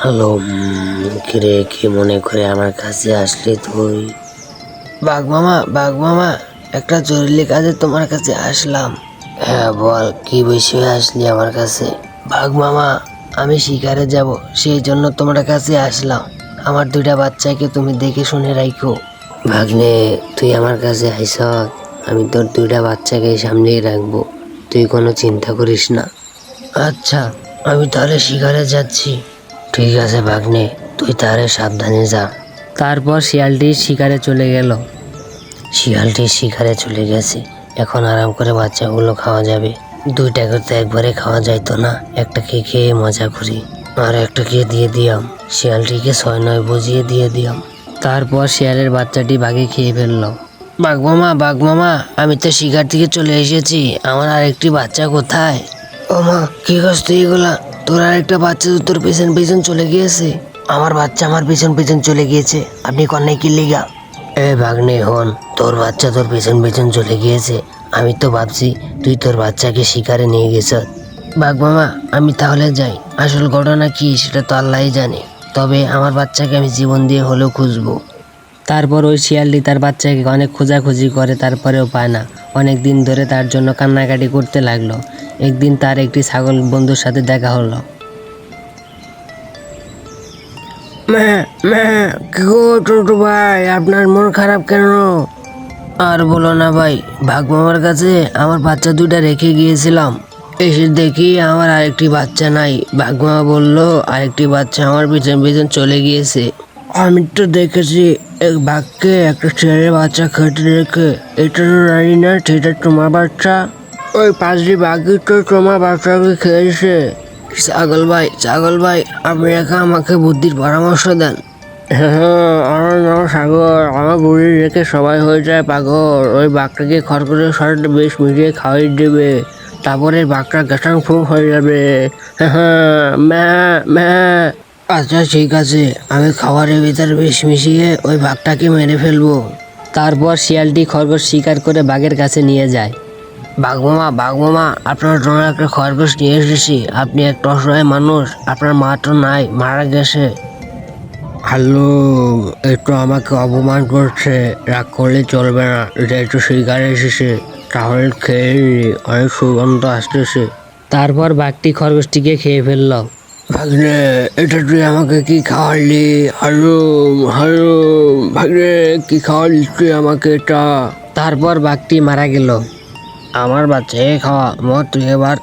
Hello কিরে কি মনে করে আমার কাছে আসলি তুই? বাঘ মামা বাঘ মামা একটা জরুরি কাজে তোমার কাছে আসলাম। হ্যাঁ বল কি বিষয়ে আসলি আমার কাছে? বাঘ মামা আমি শিকারে যাব সেই জন্য তোমার কাছে আসলাম। আমার দুইটা বাচ্চাকে তুমি দেখে শুনে রাখো ভাগ্নে তুই আমার কাছে আইস আমি তোর দুইটা বাচ্চাকে সামনেই রাখব। তুই কোনো চিন্তা করিস না। আচ্ছা আমি তাহলে শিকারে যাচ্ছি। ঠিক আছে ভাগ্নে তুই তাহলে সাবধানে যা। তারপর শিয়ালটি শিকারে চলে গেল। শিয়ালটি শিকারে চলে গেছে। এখন আরাম করে বাচ্চাগুলো খাওয়া যাবে। দুইটা করে তো একবারে খাওয়া যাইতো না। একটাকে খেয়ে মজা করি। আর একটাকে দিয়ে দিয়াম। শিয়ালটিকে ছয় নয় বুঝিয়ে দিয়ে দিয়াম। তারপর শিয়ালের বাচ্চাটি বাঘে খেয়ে ফেলল। বাঘ মামা আমি তো শিকার থেকে চলে এসেছি। আমার আরেকটি বাচ্চা কোথায়? ও মা কি করছ তুই এগুলা? তোর আর একটা বাচ্চা তো তোর পেছন পেছন চলে গিয়েছে। আমার বাচ্চা আমার পেছন পেছন চলে গিয়েছে। আপনি কন্যাই কি লিগা? এ ভাগ্নে, হন, তোর বাচ্চা তোর পেছন পেছন চলে গিয়েছে। আমি তো ভাবছি তুই তোর বাচ্চাকে শিকারে নিয়ে গেছ। বাঘ মামা, আমি তাহলে যাই। আসল ঘটনা কি সেটা তো আল্লাহই জানে। তবে আমার বাচ্চাকে আমি জীবন দিয়ে হলেও খুঁজবো। তারপর ওই শিয়ালটি তার বাচ্চাকে অনেক খোঁজাখুঁজি করে, তারপরেও পায় না। অনেক দিন ধরে তার জন্য কান্নাকাটি করতে লাগল। একদিন তার একটি ছাগল বন্ধুর সাথে দেখা হলো। টোটো ভাই আপনার মন খারাপ কেন? আর বলো না ভাই ভাগ মামার কাছে আমার বাচ্চা দুইটা রেখে গিয়েছিলাম। এসে দেখি আমার আরেকটি বাচ্চা নাই। ভাগ মামা বলল আরেকটি বাচ্চা আমার পিছন পিছন চলে গিয়েছে। আমি তো দেখেছি এক বাঘকে একটা ছেলের বাচ্চা খেতে দেখে এটা তো জানি না, সেটা তোমার বাচ্চা? ওই পাঁচটি বাঘই তো তোমার বাচ্চাকে খেয়েছে। ছাগল ভাই ছাগল ভাই, আপনি একা আমাকে বুদ্ধির পরামর্শ দেন। হ্যাঁ আমার নাম সাগর আমার বুড়ি রেখে সবাই হয়ে যায় পাগল। ওই বাঘটাকে খড়খড়ের সাথে বেশ মিশিয়ে খাওয়াই দেবে। তারপরে বাঘটা গেসাং ফুক হয়ে যাবে। হ্যাঁ ম্যা ম্যা। আচ্ছা ঠিক আছে। আমি খাবারের ভিতরে বেশ মিশিয়ে ওই বাঘটাকে মেরে ফেলব। তারপর শিয়ালটি খরগোশ শিকার করে বাঘের কাছে নিয়ে যায়। বাঘমামা বাঘমামা আপনার জন্য একটা খরগোশ নিয়ে এসেছি। আপনি একটা অসহায় মানুষ, আপনার মা তো নাই, মারা গেছে। হ্যালো, একটু আমাকে অপমান করছে। রাগ করলে চলবে না, এটা একটু শিকারে এসেছে। তাহলে খেয়ে অনেক সুগন্ধ আসতেছে। তারপর বাঘটি খরগোশটিকে খেয়ে ফেলল। ভাগ্নে, এটা তুই আমাকে কি খাওয়ালি? হারুম হারুম, ভাগ্নে, কি খাওয়ালি তুই আমাকে এটা? তারপর বাঘটি মারা গেল। আমার বাচ্চাকে খাওয়া মর তুই এবার